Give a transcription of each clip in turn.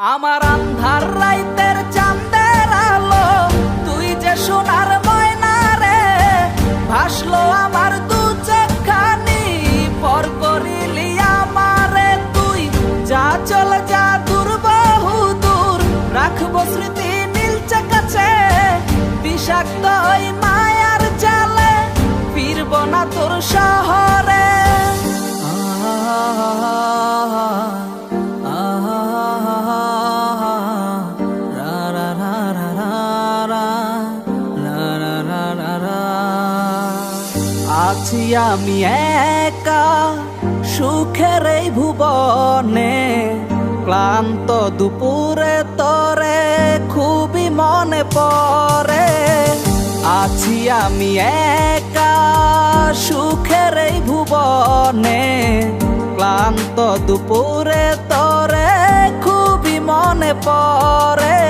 আমার আন্ধার রাইতের আছি আমি একা সুখের এই ভুবনে, ক্লান্ত দুপুরে তরে খুবই মনে পড়ে। আছি আমি একা সুখের এই ভুবনে, ক্লান্ত দুপুরে তরে খুবই মনে পড়ে।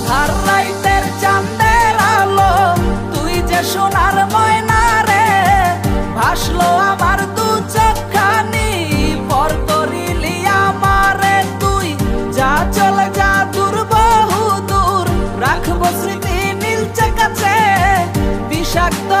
বিষাক্ত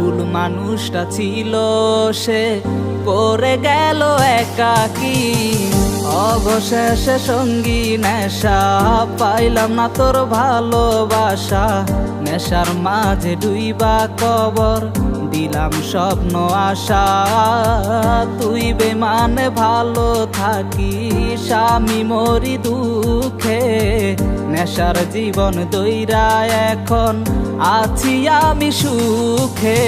ভুল মানুষটা ছিল সে করে গেল একাকি। অবশেষে সঙ্গী নেশা পাইলাম না তোর ভালোবাসা। নেশার মাঝে ডুইবা কবর, দিলাম স্বপ্ন, আশা। তুই বেমানে ভালো থাকি স্বামী মরি দুঃখে। নেশার জীবন দৈরা এখন আছি আমি সুখে।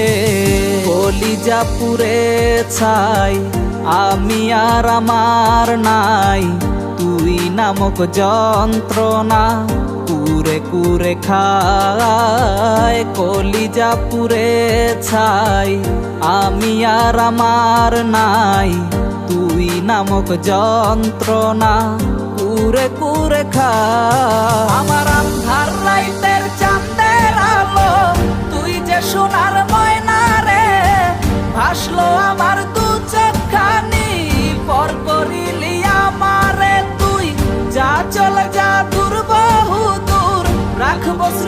কলিজা পুরে ছাই, আমি আর আমার নাই। তুই নামক যন্ত্রণা কুরে কুরে খায়। কলিজা পুরে ছাই, আমি আর আমার নাই। তুই নামক যন্ত্রণা কুরে কুরে খা